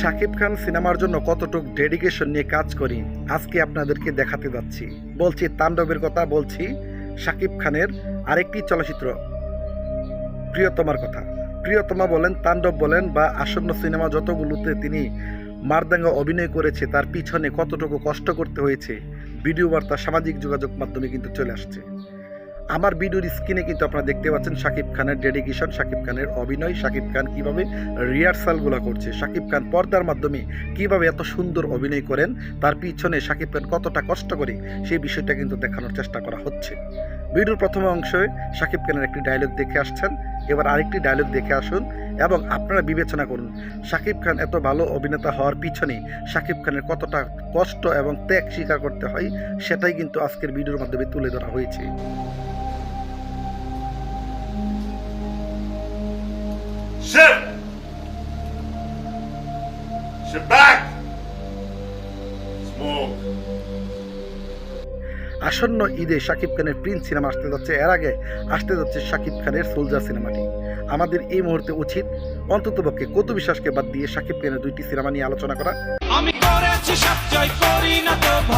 শাকিব খান সিনেমার জন্য কতটুক ডেডিকেশন নিয়ে কাজ করি, আজকে আপনাদেরকে দেখাতে যাচ্ছি। বলছি তাণ্ডবের কথা, বলছি শাকিব খানের আরেকটি চলচ্চিত্র। প্রিয়তমার কথা। প্রিয়তমা বলেন, তাণ্ডব বলেন বা আসন্ন সিনেমা যতগুলোতে তিনি মারদাঙ্গা অভিনয় করেছে, তার পিছনে কতটুকু কষ্ট করতে হয়েছে ভিডিও বার্তা সামাজিক যোগাযোগ মাধ্যমে কিন্তু চলে আসছে। আমার ভিডিওর স্ক্রিনে কিন্তু আপনারা দেখতে পাচ্ছেন শাকিব খানের ডেডিকেশন শাকিব খানের অভিনয়, শাকিব খান কীভাবে রিহার্সালগুলো করছে, শাকিব খান পর্দার মাধ্যমে কীভাবে এত সুন্দর অভিনয় করেন, তার পিছনে শাকিব খান কতটা কষ্ট করে, সেই বিষয়টা কিন্তু দেখানোর চেষ্টা করা হচ্ছে। ভিডিওর প্রথম অংশে শাকিব খানের একটি ডায়লগ দেখে আসছেন, এবার আরেকটি ডায়লগ দেখে আসুন এবং আপনারা বিবেচনা করুন, শাকিব খান এত ভালো অভিনেতা হওয়ার পিছনে শাকিব খানের কতটা কষ্ট এবং ত্যাগ স্বীকার করতে হয়, সেটাই কিন্তু আজকের ভিডিওর মাধ্যমে তুলে ধরা হয়েছে। Ship! Ship back! Smoke! আসন্ন ঈদে শাকিব খানের প্রিন্স সিনেমা আসতে যাচ্ছে এর আগে আসতে যাচ্ছে শাকিব খানের সোলজার সিনেমাটি আমাদের এই মুহূর্তে উচিত অন্ততপক্ষে কত বিশ্বাসকে বাদ দিয়ে শাকিব খানের দুইটি সিনেমা নিয়ে আলোচনা করা আমি করেছি সব জয় করি না তো ভয় মাইনে মিস্থান